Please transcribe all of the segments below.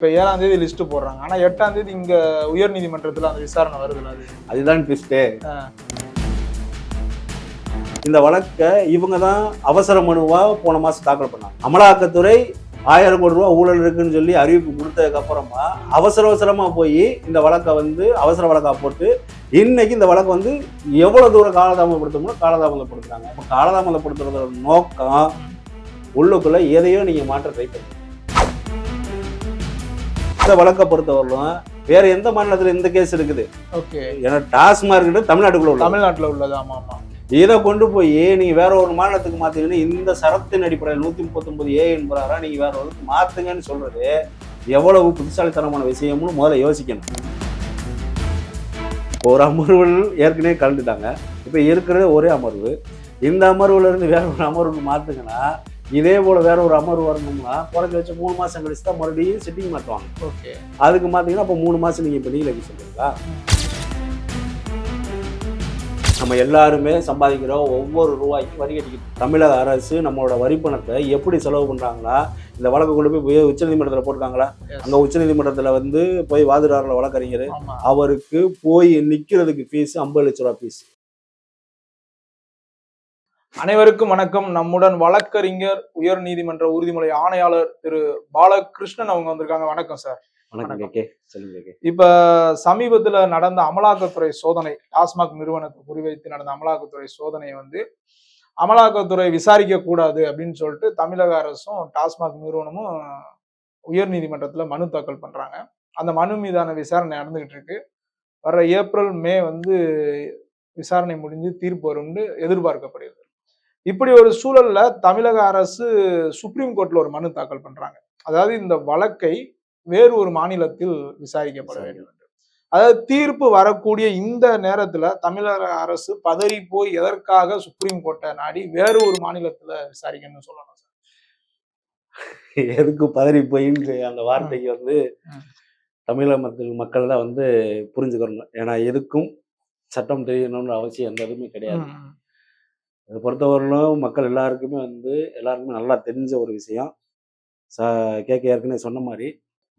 இப்ப ஏழாம் தேதி லிஸ்ட் போடுறாங்க. ஆனா எட்டாம் தேதி இங்க உயர் நீதிமன்றத்துல அந்த விசாரணை வருதுல்ல அது? அதுதான் ட்விஸ்டே. இந்த வழக்கை இவங்க தான் அவசர மனுவா போன மாசம் தாக்கல் பண்ணாங்க. அமலாக்கத்துறை ஆயிரம் கோடி ரூபா ஊழல் இருக்குன்னு சொல்லி அறிவிப்பு கொடுத்ததுக்கு அப்புறமா அவசர அவசரமா போய் இந்த வழக்கை வந்து அவசர வழக்கா போட்டு இன்னைக்கு இந்த வழக்கு வந்து எவ்வளவு தூரம் காலதாமதப்படுத்தணுமோ காலதாமதப்படுத்துறாங்க. அப்ப காலதாமதப்படுத்துறதோட நோக்கம் உள்ளுக்குள்ள எதையோ நீங்க மாற்ற ட்ரை பண்ணுங்க. இந்த வழக்கை பொறுத்தவரையிலும் வேற எந்த மாநிலத்துல இந்த கேஸ் இருக்குது? ஓகே ஏன்னா டாஸ்மார்க் தமிழ்நாட்டுக்குள்ள உள்ள தமிழ்நாட்டுல உள்ளது ஆமா ஆமா. இதை கொண்டு போய் நீங்க வேற ஒரு மாநிலத்துக்கு மாத்தீங்கன்னா இந்த சரத்தின் அடிப்படையில் நூத்தி முப்பத்தொன்பது ஏ என்பதாரா நீங்க வேற ஒரு மாத்துங்கன்னு சொல்றது எவ்வளவு புத்திசாலித்தனமான விஷயம்னு முதல்ல யோசிக்கணும். ஒரு அமர்வுகள் ஏற்கனவே கலந்துட்டாங்க. இப்போ இருக்கிறது ஒரே அமர்வு. இந்த அமர்வுல இருந்து வேற ஒரு அமர்வுக்கு மாத்துங்கன்னா இதே போல வேற ஒரு அமர்வு வரணும்னா குறைஞ்ச வச்சு மூணு மாசம் கழிச்சு தான் மறுபடியும் சிட்டிங் மாட்டுவாங்க. ஓகே. அதுக்கு மாத்தீங்கன்னா அப்போ மூணு மாசம் நீங்க இப்போ நீங்க சொல்றீங்களா? நம்ம எல்லாருமே சம்பாதிக்கிற ஒவ்வொரு ரூபாய்க்கும் வரி கட்டிக்கிட்டு தமிழக அரசு நம்மளோட வரி பணத்தை எப்படி செலவு பண்றாங்களா? இந்த வழக்கு கொண்டு போய் போய் உச்சநீதிமன்றத்தில் போட்டிருக்காங்களா. அங்க உச்சநீதிமன்றத்தில் வந்து போய் வாதிடாரில் வழக்கறிஞர். அவருக்கு போய் நிக்கிறதுக்கு ஃபீஸ் ஐம்பது லட்ச ரூபா ஃபீஸ் அனைவருக்கும் வணக்கம். நம்முடன் வழக்கறிஞர் உயர் நீதிமன்ற உறுதிமொழி ஆணையாளர் திரு பாலகிருஷ்ணன் அவங்க வந்திருக்காங்க. வணக்கம் சார். இப்ப சமீபத்துல நடந்த அமலாக்கத்துறை சோதனை டாஸ்மாக் நிறுவனத்தை குறிவைத்து நடந்த அமலாக்கத்துறை சோதனையை வந்து அமலாக்கத்துறை விசாரிக்க கூடாது அப்படின்னு சொல்லிட்டு தமிழக அரசும் டாஸ்மாக் நிறுவனமும் உயர் நீதிமன்றத்துல மனு தாக்கல் பண்றாங்க. அந்த மனு மீதான விசாரணை நடந்துகிட்டு இருக்கு. வர்ற ஏப்ரல் மே வந்து விசாரணை முடிஞ்சு தீர்ப்பு வரும்னு எதிர்பார்க்கப்படுகிறது. இப்படி ஒரு சூழல்ல தமிழக அரசு சுப்ரீம் கோர்ட்ல ஒரு மனு தாக்கல் பண்றாங்க. அதாவது இந்த வழக்கை வேறு ஒரு மாநிலத்தில் விசாரிக்கப்பட வேண்டும் அதாவது தீர்ப்பு வரக்கூடிய இந்த நேரத்துல தமிழக அரசு பதறி போய் எதற்காக சுப்ரீம் கோர்ட்டை நாடி வேறு ஒரு மாநிலத்துல விசாரிக்கணும்னு சொல்லணும் சார். எதுக்கு பதறி போயின்னு அந்த வார்த்தைக்கு வந்து. தமிழக மக்கள் மக்கள் தான் வந்து புரிஞ்சுக்கணும். ஏன்னா எதுக்கும் சட்டம் தெரியணும்னு அவசியம் எந்த இதுவுமே கிடையாது. அதை பொறுத்தவரையிலும் மக்கள் எல்லாருக்குமே வந்து எல்லாருக்குமே நல்லா தெரிஞ்ச ஒரு விஷயம் ச கேட்க ஏற்கனவே சொன்ன மாதிரி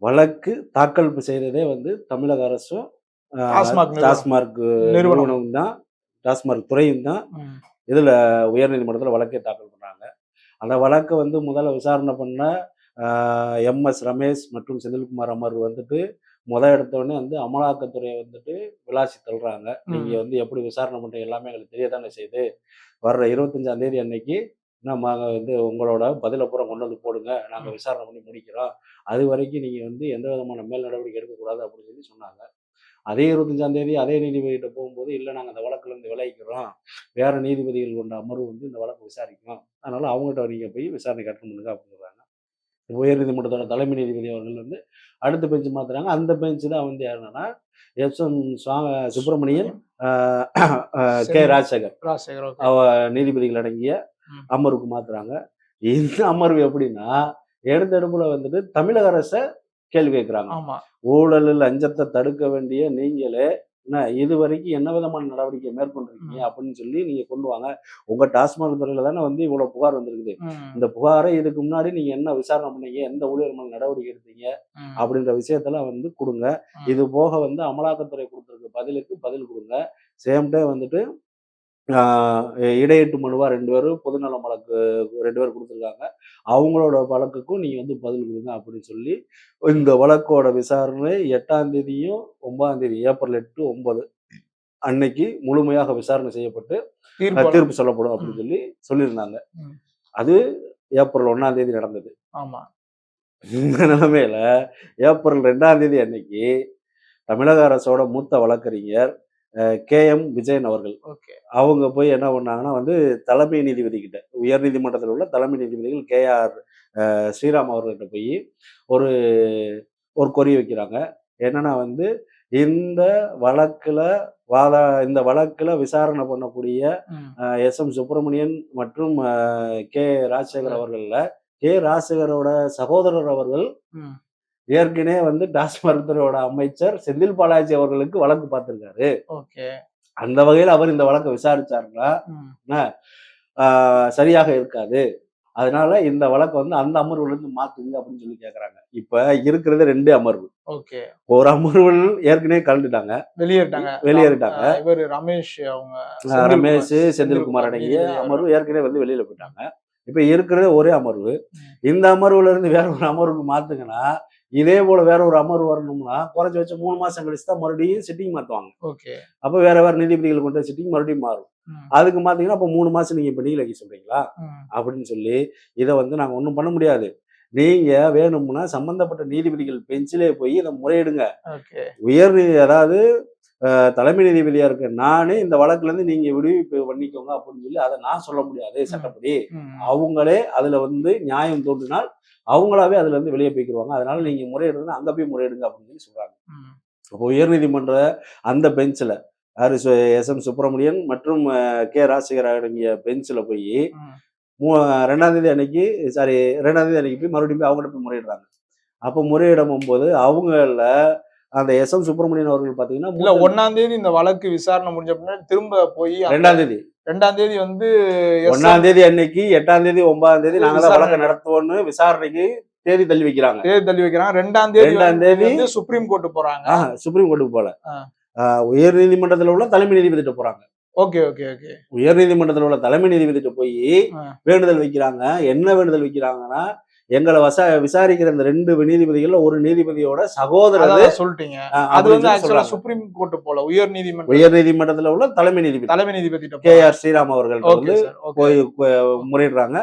வழக்கு தாக்கல் செய்ததே வந்து தமிழக அரசும். டாஸ்மார்க் நிறுவனம். நிறுவனம் தான் டாஸ்மார்க் துறையும் தான் இதில் உயர்நீதிமன்றத்தில் வழக்கை தாக்கல் பண்ணாங்க அந்த வழக்கை வந்து முதல்ல விசாரணை பண்ண எம்எஸ் ரமேஷ் மற்றும் செந்தில்குமார் அமர்வு வந்துட்டு முத எடுத்தோடனே வந்து அமலாக்கத்துறையை வந்துட்டு விளாசி தள்ளுறாங்க. நீங்க வந்து எப்படி விசாரணை பண்றீங்க? எல்லாமே எங்களுக்கு தெரியத்தானே செய்யுது வர்ற இருபத்தஞ்சாம் தேதி அன்னைக்கு நம்ம வந்து உங்களோட பதிலை பூரா கொண்டு வந்து போடுங்க. நாங்கள் விசாரணை பண்ணி முடிக்கிறோம். அது வரைக்கும் நீங்கள் வந்து எந்த விதமான மேல் நடவடிக்கை எடுக்கக்கூடாது அப்படின்னு சொல்லி சொன்னாங்க. அதே இருபத்தஞ்சாம் தேதி அதே நீதிபதிகிட்ட போகும்போது இல்லை நாங்கள் அந்த வழக்குல இருந்து விளைவிக்கிறோம் வேற நீதிபதிகள் கொண்ட அமர்வு வந்து இந்த வழக்கு விசாரிக்கும். அதனால அவங்ககிட்ட நீங்கள் போய் விசாரணை கட்டணம் பண்ணுங்க அப்படின்னு சொல்றாங்க. உயர் நீதிமன்றத்தோட தலைமை நீதிபதி அவர்கள் வந்து அடுத்த பெஞ்ச் மாத்துறாங்க. அந்த பெஞ்ச் தான் வந்து யாருன்னா எஸ் எம் சுப்பிரமணியன் ஆஹ், ஆஹ், கே ராஜசேகர். ராஜசேகர் நீதிபதிகள் அடங்கிய. அமர்வுக்கு மாத்துறாங்க. இந்த அமர்வு எப்படின்னா எடுத்த எடுப்புல வந்துட்டு தமிழக அரசை கேள்வி கேட்கிறாங்க ஆமா. ஊழல் லஞ்சத்தை தடுக்க வேண்டிய நீங்களே என்ன இது வரைக்கும் என்ன விதமான நடவடிக்கை மேற்கொண்டிருக்கீங்க. அப்படின்னு சொல்லி நீங்க கொண்டு வாங்க. உங்க டாஸ்மாக் துறையில தானே வந்து இவ்வளவு புகார் வந்திருக்குது. இந்த புகாரை இதுக்கு முன்னாடி நீங்க என்ன விசாரணை பண்ணீங்க எந்த ஊழியர் மேல நடவடிக்கை எடுத்தீங்க அப்படின்ற விஷயத்தெல்லாம் வந்து கொடுங்க. இது போக வந்து அமலாக்கத்துறை கொடுத்துருக்க பதிலுக்கு பதில் கொடுங்க. சேம் டைம் வந்துட்டு இடையீட்டு மனுவா ரெண்டு பேரும் பொதுநல வழக்கு ரெண்டு பேரும் கொடுத்துருக்காங்க. அவங்களோட வழக்குக்கும் நீங்க வந்து பதில் கொடுங்க அப்படின்னு சொல்லி இந்த வழக்கோட விசாரணை எட்டாம் தேதியும் ஒன்பதாம் தேதி ஏப்ரல் எட்டு ஒன்பது அன்னைக்கு முழுமையாக விசாரணை செய்யப்பட்டு தீர்ப்பு சொல்லப்படும் அப்படின்னு சொல்லி சொல்லியிருந்தாங்க. அது ஏப்ரல் ஒன்னாம் தேதி நடந்தது. ஆமா. இந்த நிலைமையில ஏப்ரல் ரெண்டாம் தேதி அன்னைக்கு தமிழக அரசோட மூத்த வழக்கறிஞர் கே எம் விஜயன் அவர்கள். அவங்க போய் என்ன பண்ணாங்கன்னா வந்து தலைமை நீதிபதி கிட்ட உயர் நீதிமன்றத்தில் உள்ள தலைமை நீதிபதிகள் கே ஆர் ஸ்ரீராம் அவர்கள்ட்ட போய் ஒரு ஒரு கொறி வைக்கிறாங்க. என்னன்னா வந்து இந்த வழக்குல வாதா இந்த வழக்குல விசாரணை பண்ணக்கூடிய எஸ். எம். சுப்பிரமணியன் மற்றும் கே. ராஜசேகர் அவர்கள்ல கே. ராஜசேகரோட சகோதரர் அவர்கள். ஏற்கனவே வந்து டாஸ்மாக் அமைச்சர் செந்தில் பாலாஜி அவர்களுக்கு வழக்கு பார்த்திருக்காரு. அந்த வகையில் அவர் இந்த வழக்கை ஆஹ், சரியாக இருக்காது. அதனால இந்த வழக்கை வந்து அந்த அமர்வுல இருந்து மாத்துங்க அப்படின்னு சொல்லி கேக்குறாங்க. இப்ப இருக்கிறது ரெண்டு அமர்வு. ஓகே. ஒரு அமர்வுகள் ஏற்கனவே கலந்துட்டாங்க. வெளியேறிட்டாங்க. வெளியேறிட்டாங்க. இவரு ரமேஷ் அவங்க ரமேஷ் செந்தில்குமார் அடங்கிய அமர்வு ஏற்கனவே வந்து வெளியில போயிட்டாங்க. இப்ப இருக்கிறது ஒரே அமர்வு. இந்த அமர்வுல இருந்து வேற ஒரு அமர்வுக்கு மாத்துங்கன்னா இதே போல வேற ஒரு அமர்வு வரணும்னா குறைஞ்ச வச்ச மூணு மாசம் கழிச்சு தான் மறுபடியும் சிட்டிங் மாத்துவாங்க. ஓகே. அப்ப வேற வேற நீதிபதிகள் கொண்ட சிட்டிங் மறுபடியும் மாறும். அதுக்கு மாத்தீங்கன்னா அப்ப மூணு மாசம் நீங்க இப்ப நீங்க சொல்றீங்களா? அப்படின்னு சொல்லி இதை வந்து நாங்க ஒண்ணும் பண்ண முடியாது. நீங்க வேணும்னா சம்பந்தப்பட்ட நீதிபதிகள் பெஞ்சிலே போய் இதை முறையிடுங்க. உயர் அதாவது தலைமை நீதிபதியா இருக்க நானே இந்த வழக்குல இருந்து நீங்க விடுவிப்பு பண்ணிக்கோங்க அப்படின்னு சொல்லி அதை நான் சொல்ல முடியாது. சட்டப்படி அவங்களே அதுல வந்து நியாயம் தோன்றினால் அவங்களாவே அதுல இருந்து வெளியே போய்க்கிருவாங்க. அதனால நீங்க முறையிடுறது அங்க போய் முறையிடுங்க அப்படின்னு சொல்லி சொல்றாங்க. அப்போ உயர்நீதிமன்ற அந்த பெஞ்சில் யாரு எஸ் எம் சுப்பிரமணியன் மற்றும் கே ராஜசேகர் அடங்கிய பெஞ்சில் போய் மூ. ரெண்டாம் தேதி அன்னைக்கு சாரி ரெண்டாம் தேதி அன்னைக்கு போய் மறுபடியும் போய் அவங்கள்ட்ட போய் முறையிடுறாங்க. அப்போ முறையிடும் போது அவங்கள அந்த எஸ் எம் சுப்பிரமணியன் அவர்கள் இல்ல பார்த்தீங்கன்னா ஒன்னாம் தேதி இந்த வழக்கு விசாரணை முடிஞ்ச பின்னாடி திரும்ப போய் ரெண்டாம் தேதி. ரெண்டாம் தேதி வந்து ஒன்னாம் தேதி அன்னைக்கு எட்டாம் தேதி ஒன்பதாம் தேதி நாங்க தான் வழக்கு நடத்துவோம்னு விசாரணைக்கு தேதி தள்ளி வைக்கிறாங்க. தேதி தள்ளி வைக்கிறாங்க. ரெண்டாம் தேதி ரெண்டாம் தேதி சுப்ரீம் கோர்ட் போறாங்க. சுப்ரீம் கோர்ட்டுக்கு போல உயர் நீதிமன்றத்தில் உள்ள தலைமை நீதிபதிட்ட போறாங்க. Okay okay okay. உயர் நீதிமன்றத்தில் உள்ள தலைமை நீதிபதிட்ட போய். வேண்டுதல் வைக்கிறாங்க. என்ன வேண்டுதல் வைக்கிறாங்கன்னா எங்களை வச விசாரிக்கிற இந்த ரெண்டு நீதிபதிகள்ல ஒரு நீதிபதியோட சகோதரர் சொல்லிட்டீங்க. அது வந்து ஆக்சுவலா. சுப்ரீம் கோர்ட் போல உயர் நீதிமன்றம் உயர் நீதிமன்றத்தில் உள்ள தலைமை நீதிபதி. தலைமை நீதிபதி கே ஆர் ஸ்ரீராம் அவர்கள் வந்து போய் முறையிடுறாங்க.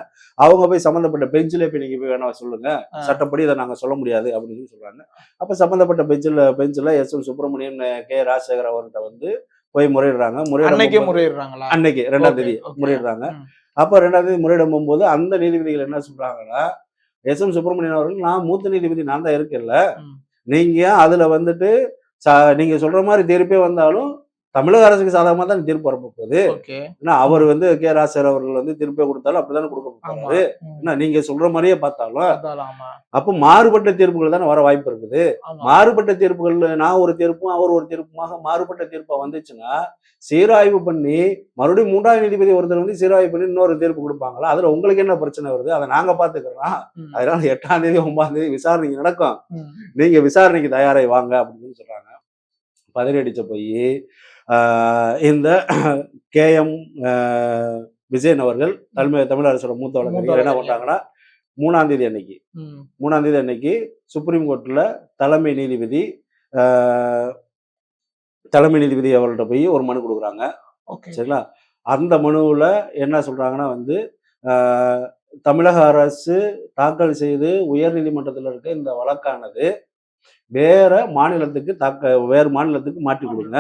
அவங்க போய் சம்பந்தப்பட்ட பெஞ்சில் போய் நீங்க போய் வேணா சொல்லுங்க. சட்டப்படி இதை நாங்க சொல்ல முடியாது அப்படின்னு சொல்றாங்க. அப்ப சம்பந்தப்பட்ட பெஞ்சில் பெஞ்சில் S M Subramanian K Rajasekar அவர்கிட்ட வந்து போய் முறையிடுறாங்க. முறையிடும் முறையிடுறாங்களா? அன்னைக்கு ரெண்டாம் தேதி. முறையிடுறாங்க. அப்ப ரெண்டாம் தேதி முறையிடும் போகும்போது அந்த நீதிபதிகள் என்ன சொல்றாங்கன்னா எஸ் எம் சுப்பிரமணியன் அவர்கள் நான் மூத்த நீதிபதி நான் தான் இருக்கேன்ல ம். நீங்க அதுல வந்துட்டு ச- நீங்க சொல்ற மாதிரி தீர்ப்பே வந்தாலும் தமிழக அரசுக்கு சாதகமா தான் தீர்ப்பு வரப்போ போகுது ஓகே. ஏன்னா அவர் வந்து கே. ராசர் அவர்கள் வந்து திருப்பி கொடுத்தாலும் அப்படித்தானே கொடுக்க போறாரு. ஏன்னா நீங்க சொல்ற மாதிரியே பார்த்தாலும் அப்போ மாறுபட்ட தீர்ப்புகள் தானே வர வாய்ப்பு இருக்குது. மாறுபட்ட தீர்ப்புகள் நான் ஒரு தீர்ப்பும் அவர் ஒரு தீர்ப்புமாக மாறுபட்ட தீர்ப்பா வந்துச்சுன்னா சீராய்வு பண்ணி மறுபடியும் மூன்றாவது நீதிபதி ஒருத்தர் வந்து சீராய்வு பண்ணி இன்னொரு தீர்ப்பு கொடுப்பாங்களா? அதுல உங்களுக்கு என்ன பிரச்சனை வருது? அதை நாங்க பாத்துக்கிறோம். அதனால எட்டாம் தேதி ஒன்பதாம் தேதி விசாரணை நடக்கும். நீங்க விசாரணைக்கு தயாராகி வாங்க அப்படின்னு சொல்றாங்க. பதறி அடிச்ச போய் இந்த கேஎம் விஜயன் அவர்கள் தமிழ் அரசோட மூத்த வழக்கறிஞர். என்ன. பண்றாங்கன்னா மூணாம் தேதி அன்னைக்கு. மூணாம் தேதி அன்னைக்கு சுப்ரீம் கோர்ட்ல தலைமை நீதிபதி தலைமை நீதிபதி அவர்கள்ட்ட போய் ஒரு மனு கொடுக்குறாங்க. ஓகே. சரிங்களா? அந்த மனுவுல என்ன சொல்றாங்கன்னா வந்து தமிழக அரசு தாக்கல் செய்து உயர் நீதிமன்றத்தில் இருக்க இந்த வழக்கானது வேற மாநிலத்துக்கு தாக்க வேறு மாநிலத்துக்கு மாற்றி கொடுங்க.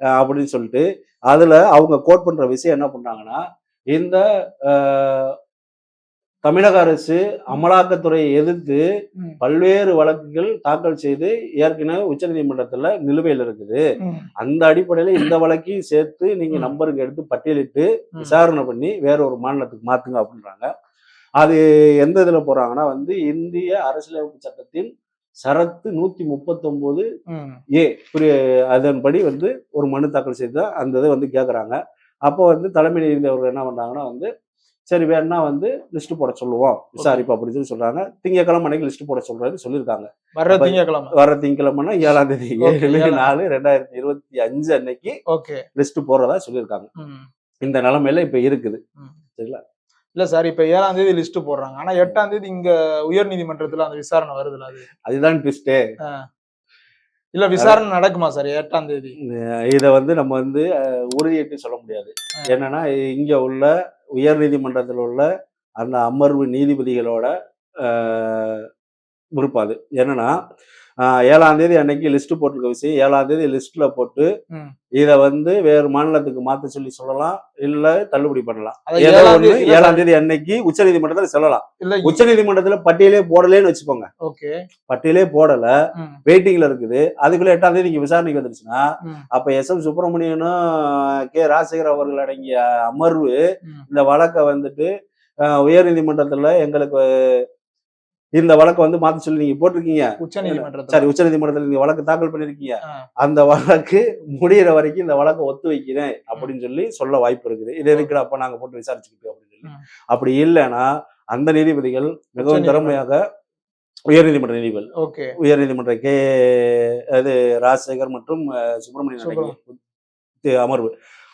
அஹ் அப்படின்னு சொல்லிட்டு அதுல அவங்க கோட் பண்ற விஷயம் என்ன பண்றாங்கன்னா இந்த தமிழக அரசு அமலாக்கத்துறையை எதிர்த்து. பல்வேறு வழக்குகள் தாக்கல் செய்து ஏற்கனவே உச்சநீதிமன்றத்துல நிலுவையில் இருக்குது. அந்த அடிப்படையில இந்த வழக்கையும் சேர்த்து நீங்க. நம்பருக்கு எடுத்து பட்டியலிட்டு. விசாரணை பண்ணி வேற ஒரு மாநிலத்துக்கு மாத்துங்க அப்படின்றாங்க அது எந்த இதுல போறாங்கன்னா வந்து இந்திய அரசியலமைப்பு சட்டத்தின் சரத்து நூத்தி முப்பத்தொன்பது. ஏ. புரிய அதன்படி வந்து ஒரு மனு தாக்கல் செய்து அந்த இதை வந்து கேட்குறாங்க அப்போ வந்து தலைமை நீதிபதி அவர்கள் என்ன பண்றாங்கன்னா வந்து சரி வேணா வந்து லிஸ்ட் போட சொல்லுவோம். விசாரிப்பு அப்படின்னு சொல்லி சொல்றாங்க. திங்கக்கிழமை அன்னைக்கு லிஸ்ட் போட சொல்றாரு சொல்லியிருக்காங்க. அப்ப- திங்கக்கிழமை வர திங்கக்கிழமைனா ஏழாம் தேதி ஏழு. நாலு ரெண்டாயிரத்தி இருபத்தி அஞ்சு அன்னைக்கு ஓகே. லிஸ்ட் போடுறதா சொல்லியிருக்காங்க. இந்த நிலைமையில இப்ப இருக்குது. சரிங்களா? இல்ல சார் இப்ப ஏழாம் தேதி லிஸ்ட் போடுறாங்க. ஆனா எட்டாம் தேதி இங்க உயர் நீதிமன்றத்துல அந்த விசாரணை வருதுல அது. அதுதான் ட்விஸ்டே இல்ல விசாரணை நடக்குமா சார் எட்டாம் தேதி? இதை வந்து நம்ம வந்து உறுதியிட்டு சொல்ல முடியாது. என்னன்னா இங்க உள்ள உயர் நீதிமன்றத்தில் உள்ள அந்த அமர்வு நீதிபதிகளோட விருப்பம் அது என்னன்னா ஏழாம் தேதி அன்னைக்கு லிஸ்ட் போட்டிருக்க விஷயம் ஏழாம் தேதி லிஸ்ட்ல போட்டு. இதை வந்து வேறு மாநிலத்துக்கு மாத்த சொல்லி சொல்லலாம் இல்ல தள்ளுபடி பண்ணலாம் ஏதோ ஒண்ணு தேதி ஏழாம் தேதி அன்னைக்கு உச்ச நீதிமன்றத்தில் சொல்லலாம் உச்ச நீதிமன்றத்துல பட்டியலே போடலேன்னு வச்சுக்கோங்க ஓகே பட்டியலே போடல. வெயிட்டிங்ல இருக்குது அதுக்குள்ள எட்டாம் தேதி விசாரணைக்கு வந்துருச்சுன்னா. அப்ப எஸ் எம் சுப்பிரமணியனும் கே ராஜசேகர் அவர்கள் அடங்கிய அமர்வு. இந்த வழக்கை வந்துட்டு உயர் நீதிமன்றத்துல எங்களுக்கு இந்த வழக்கை வந்து மாத்த சொல்லி நீங்க போட்டிருக்கீங்க. உச்ச நீதிமன்றத்துல. சரி உச்சநீதிமன்றத்தில் நீங்க வழக்கு தாக்கல் பண்ணிருக்கீங்க. அந்த வழக்கு முடியிற வரைக்கும் இந்த வழக்கை ஒத்து வைக்கிறேன் அப்படின்னு சொல்லி சொல்ல வாய்ப்பு இருக்குது. இது எதுக்கு அப்ப நாங்க போட்டு விசாரிச்சுக்கிட்டு அப்படின்னு சொல்லி. அப்படி இல்லைன்னா அந்த நீதிபதிகள் மிகவும். திறமையாக உயர்நீதிமன்ற நீதிபதிகள் ஓகே. உயர்நீதிமன்ற கே அது ராஜசேகர் மற்றும் சுப்பிரமணியன். அமர்வு.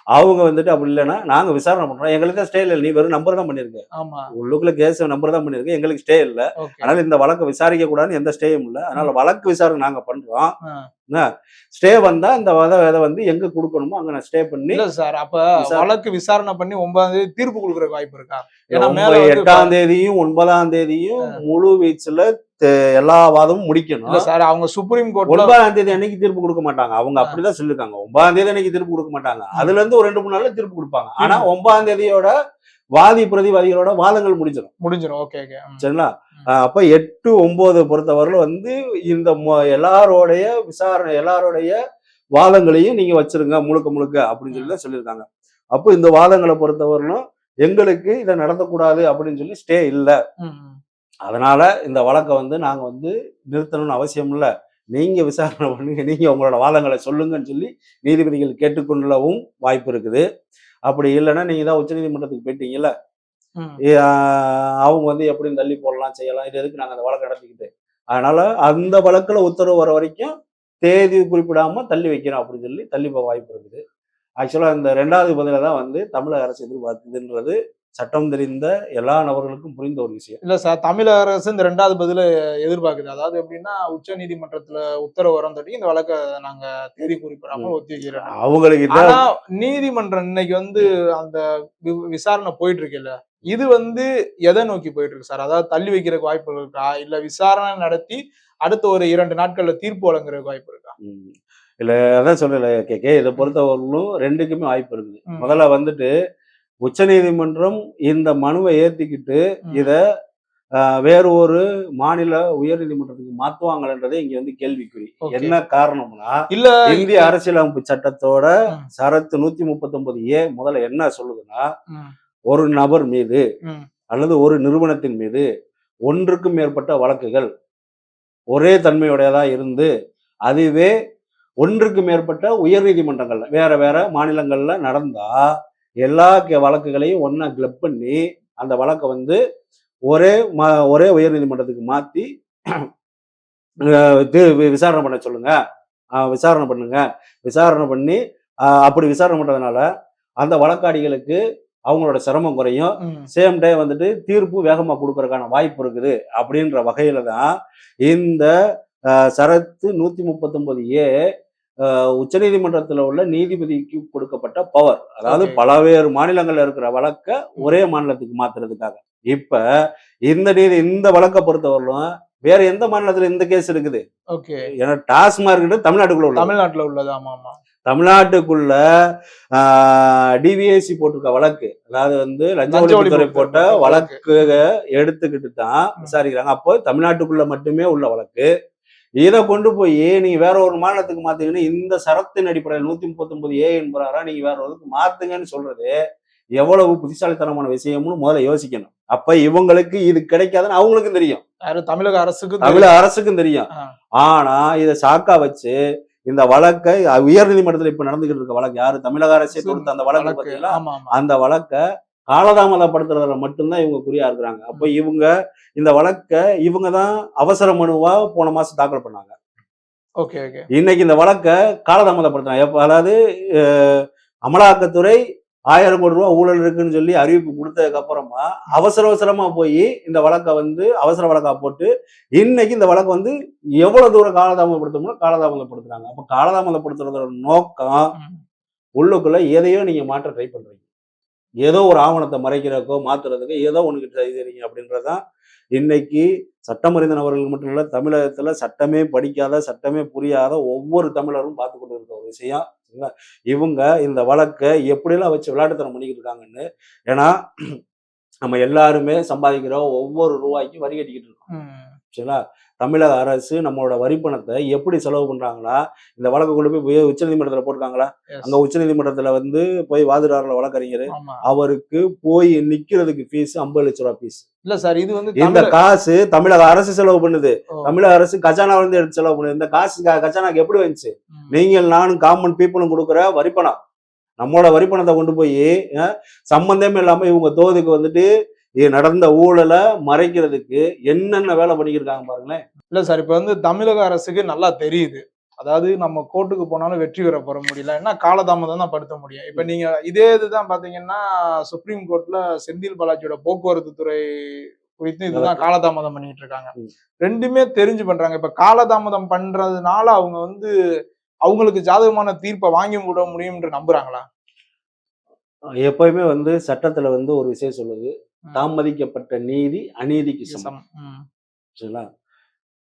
அவங்க வந்துட்டு அப்படி இல்லைன்னா நாங்க விசாரணை பண்றோம். எங்களுக்கு தான் ஸ்டே இல்லை. நீ வெறும் நம்பர் தான் பண்ணிருக்க. ஆமா. உள்ளுக்குள்ள கேஸ் நம்பர் தான் பண்ணிருக்க. எங்களுக்கு ஸ்டே இல்ல. அதனால இந்த வழக்கை விசாரிக்க கூடாதுன்னு எந்த ஸ்டேயும் இல்ல. அதனால வழக்கு விசாரணை நாங்க பண்றோம். ஸ்டே வந்தா இந்த வத இதை வந்து எங்க கொடுக்கணுமோ அங்க நான் ஸ்டே பண்ணி இல்ல சார் அப்ப வழக்கு விசாரணை பண்ணி ஒன்பதாம் தேதி தீர்ப்பு கொடுக்குற வாய்ப்பு இருக்கா? ஏன்னா எட்டாம் தேதியும் ஒன்பதாம் தேதியும் முழு வீச்சுல எல்லா வாதமும் முடிக்கணும். இல்ல சார் அவங்க சுப்ரீம் கோர்ட்ல ஒன்பதாம் தேதி அன்னைக்கு தீர்ப்பு கொடுக்க மாட்டாங்க. அவங்க அப்படிதான் சொல்லிருக்காங்க. ஒன்பதாம் தேதி அன்னைக்கு தீர்ப்பு கொடுக்க மாட்டாங்க. அதுல இருந்து ஒரு ரெண்டு மூணு நாள்ல தீர்ப்பு கொடுப்பாங்க. ஆனா ஒன்பதாம் தேதியோட வாதி பிரதிவாதிகளோட வாதங்கள் முடிஞ்சிடும் முடிஞ்சிடும் ஓகே ஓகே. சரிங்களா? அப்ப எட்டு ஒன்பது பொறுத்தவரையில வந்து இந்த எல்லாரோடைய விசாரணை எல்லாரோடைய வாதங்களையும் நீங்க வச்சிருங்க முழுக்க முழுக்க அப்படின்னு சொல்லி தான் சொல்லியிருக்காங்க. அப்போ இந்த வாதங்களை பொறுத்தவரையிலும் எங்களுக்கு இதை நடத்தக்கூடாது அப்படின்னு சொல்லி ஸ்டே இல்லை. அதனால இந்த வழக்கை வந்து நாங்க வந்து நிறுத்தணும்னு அவசியம் இல்லை. நீங்க விசாரணை பண்ணுங்க நீங்க உங்களோட வாதங்களை சொல்லுங்கன்னு சொல்லி நீதிபதிகள் கேட்டுக்கொள்ளவும் வாய்ப்பு இருக்குது. அப்படி இல்லைன்னா நீங்க தான் உச்சநீதிமன்றத்துக்கு போயிட்டீங்கல்ல? அவங்க வந்து எப்படியும் தள்ளி போடலாம் செய்யலாம் இது எதுக்கு நாங்கள் அந்த வழக்கு நடத்திக்கிட்டு? அதனால அந்த வழக்குல உத்தரவு வர வரைக்கும் தேதி குறிப்பிடாம தள்ளி வைக்கிறோம் அப்படின்னு சொல்லி தள்ளி போக வாய்ப்பு இருக்குது. ஆக்சுவலா இந்த ரெண்டாவது பதில தான் வந்து தமிழக அரசு எதிர்பார்க்குதுன்றது சட்டம் தெரிந்த எல்லா நபர்களுக்கும் புரிந்த ஒரு விஷயம். இல்ல சார் தமிழக அரசு இந்த ரெண்டாவது பதில எதிர்பார்க்குது. அதாவது எப்படின்னா உச்ச நீதிமன்றத்துல உத்தரவு வரும் தட்டி இந்த வழக்கை நாங்க தேதி குறிப்பிடாம ஒத்தி வைக்கிறோம் அவங்களுக்கு நீதிமன்றம் இன்னைக்கு வந்து அந்த விசாரணை போயிட்டு இருக்குல்ல இது வந்து எதை நோக்கி போயிட்டு இருக்கு சார் அதாவது தள்ளி வைக்கிறதுக்கு வாய்ப்பு இருக்கா இல்ல விசாரணை நடத்தி அடுத்த ஒரு இரண்டு நாட்கள்ல தீர்ப்பு வழங்குறதுக்கு வாய்ப்பு இருக்கா. இல்ல அதான் சொல்லல கேக்கே இதை பொறுத்தவரையிலும் ரெண்டுக்குமே வாய்ப்பு இருக்குது. முதல்ல வந்துட்டு உச்சநீதிமன்றம் இந்த மனுவை ஏத்திக்கிட்டு. இத வேறு ஒரு மாநில உயர்நீதிமன்றத்துக்கு மாத்துவாங்கன்றதே இங்க வந்து கேள்விக்குறி. என்ன காரணம்னா இல்ல இந்திய அரசியலமைப்பு சட்டத்தோட. சரத்து நூத்தி முப்பத்தி ஒன்பது ஏ முதல்ல என்ன சொல்லுதுன்னா ஒரு நபர் மீது அல்லது ஒரு நிறுவனத்தின் மீது ஒன்றுக்கும் மேற்பட்ட வழக்குகள் ஒரே தன்மையுடையதா இருந்து அதுவே ஒன்றுக்கு மேற்பட்ட உயர்நீதிமன்றங்கள்ல வேற வேற மாநிலங்கள்ல நடந்தா எல்லா வழக்குகளையும் ஒண்ணா கிளப் பண்ணி அந்த வழக்கை வந்து ஒரே ம- ஒரே அஹ் தி- வி- விசாரணை பண்ண சொல்லுங்க. விசாரணை பண்ணுங்க. விசாரணை பண்ணி அப்படி விசாரணை பண்றதுனால அந்த வழக்காடிகளுக்கு அவங்களோட சிரமம் குறையும். சேம் டே வந்துட்டு தீர்ப்பு வேகமா கொடுக்கறதுக்கான வாய்ப்பு இருக்குது அப்படின்ற வகையில தான் இந்த சரத்து நூத்தி முப்பத்தொன்பது ஏ உச்சநீதிமன்றத்தில் உள்ள நீதிபதிக்கு கொடுக்கப்பட்ட பவர் அதாவது. பலவேறு மாநிலங்கள்ல இருக்கிற வழக்க ஒரே மாநிலத்துக்கு மாத்துறதுக்காக. இப்ப இந்த நீதி இந்த வழக்கை பொறுத்தவரையிலும் வேற எந்த மாநிலத்துல இந்த கேஸ் இருக்குது? ஏன்னா டாஸ்மார்க் தமிழ்நாட்டுக்குள்ள உள்ள தமிழ்நாட்டுல உள்ளது. ஆமா ஆமா. தமிழ்நாட்டுக்குள்ள டிவிஎஸ்சி போட்டிருக்க வழக்கு அதாவது வந்து லஞ்ச ஒழிப்புத்துறை ஒழிப்பு போட்ட வழக்கு. எடுத்துக்கிட்டு தான் விசாரிக்கிறாங்க. அப்போ தமிழ்நாட்டுக்குள்ள மட்டுமே உள்ள வழக்கு. இதை கொண்டு போய் நீங்க வேற ஒரு மாநிலத்துக்கு மாத்தீங்கன்னா இந்த சரத்தின் அடிப்படையில் நூத்தி முப்பத்தொன்பது ஏ என்பதாரா நீங்க வேற ஒரு இதுக்கு மாத்துங்கன்னு சொல்றது எவ்வளவு புத்திசாலித்தனமான விஷயம்னு முதல்ல யோசிக்கணும். அப்ப இவங்களுக்கு இது கிடைக்காதுன்னு அவங்களுக்கும் தெரியும். தமிழக அரசுக்கு தமிழக அரசுக்கும் தெரியும். ஆனா இதை சாக்கா வச்சு இந்த வழக்கை உயர் நீதிமன்றத்தில் இப்ப நடந்துகிட்டு இருக்க வழக்கு யாரு? தமிழக அரசே கொடுத்த அந்த வழக்கு ஆமா அந்த வழக்கை காலதாமதப்படுத்துறதுல மட்டும்தான் இவங்க குறியா இருக்கிறாங்க. அப்ப இவங்க இந்த வழக்கை இவங்க தான் அவசர மனுவா போன மாசம் தாக்கல் பண்ணாங்க. Okay okay. இன்னைக்கு இந்த வழக்கை காலதாமதப்படுத்துறாங்க. அதாவது அமலாக்கத்துறை ஆயிரம் கோடி ரூபாய் ஊழல் இருக்குன்னு சொல்லி அறிவிப்பு கொடுத்ததுக்கு அப்புறமா அவசர அவசரமா போய் இந்த வழக்கை வந்து அவசர வழக்கா போட்டு இன்னைக்கு இந்த வழக்கு வந்து எவ்வளவு தூரம் காலதாமதப்படுத்தணுமோ காலதாமதப்படுத்துறாங்க அப்ப காலதாமதப்படுத்துறதோட நோக்கம். உள்ளுக்குள்ள எதையோ நீங்க மாற்ற ட்ரை பண்றீங்க ஏதோ ஒரு ஆவணத்தை மறைக்கிறதுக்கோ மாத்துறதுக்கோ ஏதோ ஒண்ணுக்கு ட்ரை செய்றீங்க அப்படின்றதுதான் இன்னைக்கு சட்டமறிந்த நபர்கள் மட்டும் இல்ல தமிழகத்துல சட்டமே படிக்காத சட்டமே புரியாத ஒவ்வொரு தமிழரும் பார்த்து கொண்டு இருக்க ஒரு விஷயம்? இவங்க இந்த வழக்கை எப்படிலாம் வச்சு விளையாட்டுத்தனம் பண்ணிக்கிட்டு இருக்காங்கன்னு ஏன்னா நம்ம எல்லாருமே சம்பாதிக்கிற ஒவ்வொரு ரூபாய்க்கும் வரி கட்டிக்கிட்டு இருக்கோம். சரிங்களா? தமிழக அரசு நம்மளோட வரி பணத்தை எப்படி செலவு பண்றாங்களா? இந்த வழக்கு கொண்டு போய் உய- உச்சநீதிமன்றத்துல போட்டிருக்காங்களா. அங்க உச்சநீதிமன்றத்துல வந்து போய் வாதிடாரில் வழக்கறிஞர். அவருக்கு போய் நிக்கிறதுக்கு ஃபீஸ் ஐம்பது லட்ச ரூபா ஃபீஸ் இல்ல சார் இது வந்து இந்த காசு தமிழக அரசு செலவு பண்ணுது. தமிழக அரசு கஜானா வந்து எடுத்து செலவு பண்ணுது. இந்த காசு கஜானாக்கு எப்படி வந்துச்சு. நீங்கள் நானும் காமன் பீப்புளும் கொடுக்குற வரிப்பணம். நம்மளோட வரிப்பணத்தை கொண்டு போய் சம்பந்தமே இல்லாம இவங்க தோதுக்கு வந்துட்டு இது நடந்த ஊழலை மறைக்கிறதுக்கு என்னென்ன வேலை பண்ணிக்கிருக்காங்க பாருங்களேன். இல்ல சார் இப்ப வந்து தமிழக அரசுக்கு நல்லா தெரியுது. அதாவது நம்ம கோர்ட்டுக்கு போனாலும் வெற்றி பெற போற முடியல. என்ன காலதாமதம் தான் படுத்த முடியும். இப்ப நீங்க இதே இதுதான் பாத்தீங்கன்னா சுப்ரீம் கோர்ட்ல செந்தில் பாலாஜியோட போக்குவரத்து துறை குறித்து இதுதான் காலதாமதம் பண்ணிட்டு இருக்காங்க. ரெண்டுமே தெரிஞ்சு பண்றாங்க. இப்ப காலதாமதம் பண்றதுனால அவங்க வந்து அவங்களுக்கு ஜாதகமான தீர்ப்பை வாங்கி விட முடியும் என்று நம்புறாங்களா? எப்பயுமே வந்து சட்டத்துல வந்து ஒரு விஷயம் சொல்லுது. தாமதிக்கப்பட்ட நீதி அநீதிக்கு சமம். சரிங்களா?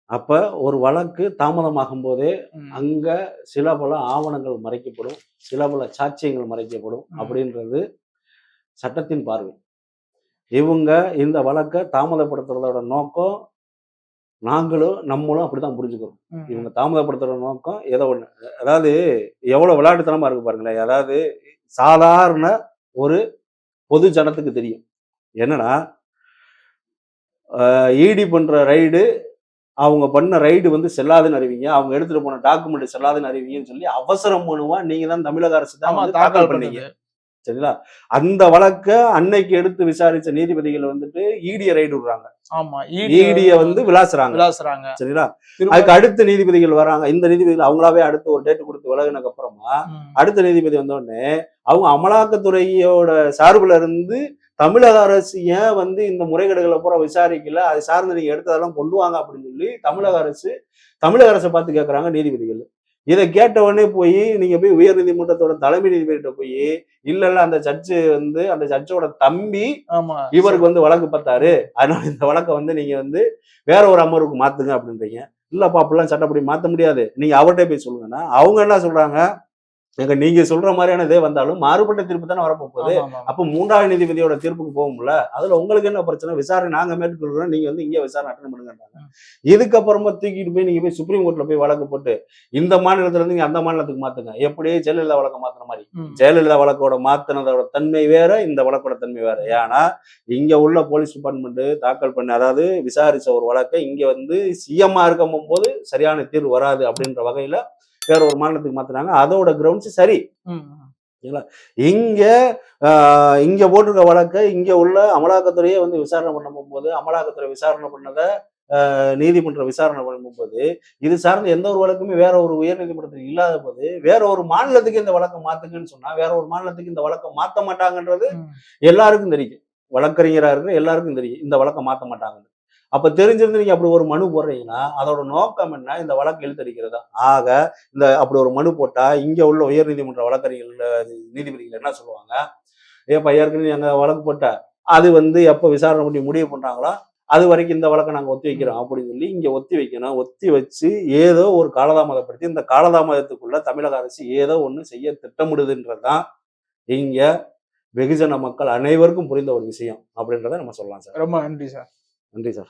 அப்ப ஒரு வழக்கு தாமதமாகும் போதே. அங்க சில பல ஆவணங்கள் மறைக்கப்படும் சில பல சாட்சியங்கள் மறைக்கப்படும். அப்படின்றது சட்டத்தின் பார்வை. இவங்க இந்த வழக்கை தாமதப்படுத்துறதோட நோக்கம் நாங்களும் நம்மளும் அப்படிதான் புரிஞ்சுக்கிறோம். இவங்க தாமதப்படுத்துற நோக்கம் ஏதோ ஒண்ணு. அதாவது எவ்வளவு விளையாட்டுத்தனமா இருக்கு பாருங்களேன். அதாவது சாதாரண ஒரு பொது ஜனத்துக்கு தெரியும். என்னன்னா இடி பண்ற ரைடு அவங்க பண்ண ரைடு வந்து செல்லாதுன்னு அறிவிங்க. அவங்க எடுத்துட்டு போன டாக்குமெண்ட் செல்லாதுன்னு அறிவிங்கன்னு சொல்லி அவசரம் பண்ணுவா நீங்க தான் தமிழக அரசு தான் தாக்கல் பண்ணீங்க. சரிங்களா? அந்த வழக்க அன்னைக்கு எடுத்து விசாரிச்ச நீதிபதிகள் வந்துட்டு ஈடிய ரைடு விடுறாங்க. ஆமா ஈடிய வந்து விளாசுறாங்க. விளாசுறாங்க. சரிங்களா? அதுக்கு அடுத்த நீதிபதிகள் வராங்க. இந்த நீதிபதிகள் அவங்களாவே அடுத்து ஒரு டேட் கொடுத்து விலகினதுக்கு அப்புறமா அடுத்த நீதிபதி வந்த உடனே அவங்க அமலாக்கத்துறையோட சார்புல இருந்து தமிழக அரசு ஏன் வந்து இந்த முறைகேடுகளை பூரா விசாரிக்கல? அதை சார்ந்து நீங்க எடுத்ததெல்லாம் கொண்டு வாங்க அப்படின்னு சொல்லி தமிழக அரசு தமிழக அரசை பார்த்து கேட்கறாங்க நீதிபதிகள். இதை கேட்ட உடனே போய் நீங்க போய் உயர் நீதிமன்றத்தோட தலைமை நீதிபதிகிட்ட போய் இல்ல இல்ல அந்த ஜட்ஜு வந்து அந்த ஜட்ஜோட தம்பி ஆமா. இவருக்கு வந்து வழக்கு பார்த்தாரு அதனால இந்த வழக்கை வந்து நீங்க வந்து வேற ஒரு அமர்வுக்கு மாத்துங்க அப்படின்றீங்க. இல்லப்பா அப்படிலாம் சட்டப்படி மாத்த முடியாது. நீங்க அவர்கிட்ட போய் சொல்லுங்கன்னா அவங்க என்ன சொல்றாங்க? எங்க நீங்க சொல்ற மாதிரியான இதே வந்தாலும் மாறுபட்ட தீர்ப்பு தானே வரப்போகுது. அப்ப மூன்றாவது நீதிபதியோட தீர்ப்புக்கு போகும்ல? அதுல உங்களுக்கு என்ன பிரச்சனை? விசாரணை நாங்க மேற்கொள்றோம் நீங்க வந்து இங்கே விசாரணை அட்டன் பண்ணுங்கன்றாங்க. இதுக்கப்புறமா தூக்கிட்டு போய் நீங்க போய் சுப்ரீம் கோர்ட்ல போய் வழக்கு போட்டு இந்த மாநிலத்துல இருந்து நீங்க அந்த மாநிலத்துக்கு மாத்துங்க. எப்படி ஜெயலலிதா வழக்க மாத்துன மாதிரி. ஜெயலலிதா வழக்கோட மாத்தினதோட தன்மை வேற இந்த வழக்கோட தன்மை வேற. ஏன்னா இங்க உள்ள போலீஸ் டிபார்ட்மெண்ட் தாக்கல் பண்ண அதாவது விசாரிச்ச ஒரு வழக்கை இங்க வந்து சிஎம்மா இருக்கும் போது சரியான தீர்வு வராது அப்படின்ற வகையில வேற ஒரு மாநிலத்துக்கு மாத்துனாங்க. அதோட கிரவுண்ட்ஸ் சரி. ம். இங்க இங்க போட்டிருக்க வழக்கை இங்க உள்ள அமலாக்கத்துறையே வந்து விசாரணை பண்ண போகும்போது அமலாக்கத்துறை விசாரணை பண்ணதை ஆஹ், நீதிமன்றம் விசாரணை பண்ணும்போது இது சார்ந்த எந்த ஒரு வழக்குமே வேற ஒரு உயர் நீதிமன்றத்தில் இல்லாத போது வேற ஒரு மாநிலத்துக்கு இந்த வழக்கை மாத்துங்கன்னு சொன்னா வேற ஒரு மாநிலத்துக்கு இந்த வழக்கை மாத்த மாட்டாங்கன்றது. எல்லாருக்கும் தெரியும். வழக்கறிஞரா இருக்கிற எல்லாருக்கும் தெரியும். இந்த வழக்கை மாத்த மாட்டாங்கன்னு. அப்ப தெரிஞ்சிருந்து நீங்க அப்படி ஒரு மனு போடுறீங்கன்னா அதோட நோக்கம் என்ன? இந்த வழக்கு இழுத்தடிக்கிறதா? ஆக இந்த அப்படி ஒரு மனு போட்டா இங்க உள்ள உயர் நீதிமன்ற வழக்கறிஞர்கள் நீதிபதிகள் என்ன சொல்லுவாங்க? ஏப்பா ஏற்கனவே அங்க வழக்கு போட்ட அது வந்து எப்ப விசாரணை பண்ணி முடிவு பண்றாங்களோ அது வரைக்கும் இந்த வழக்கை நாங்க ஒத்தி வைக்கிறோம் அப்படின்னு சொல்லி இங்க ஒத்தி வைக்கணும். ஒத்தி வச்சு ஏதோ ஒரு காலதாமதப்படுத்தி இந்த காலதாமதத்துக்குள்ள தமிழக அரசு ஏதோ ஒண்ணு செய்ய திட்டமிடுதுன்றதுதான் இங்க வெகுஜன மக்கள் அனைவருக்கும் புரிந்த ஒரு விஷயம் அப்படின்றத நம்ம சொல்லலாம் சார். ரொம்ப நன்றி சார். நன்றி சார்.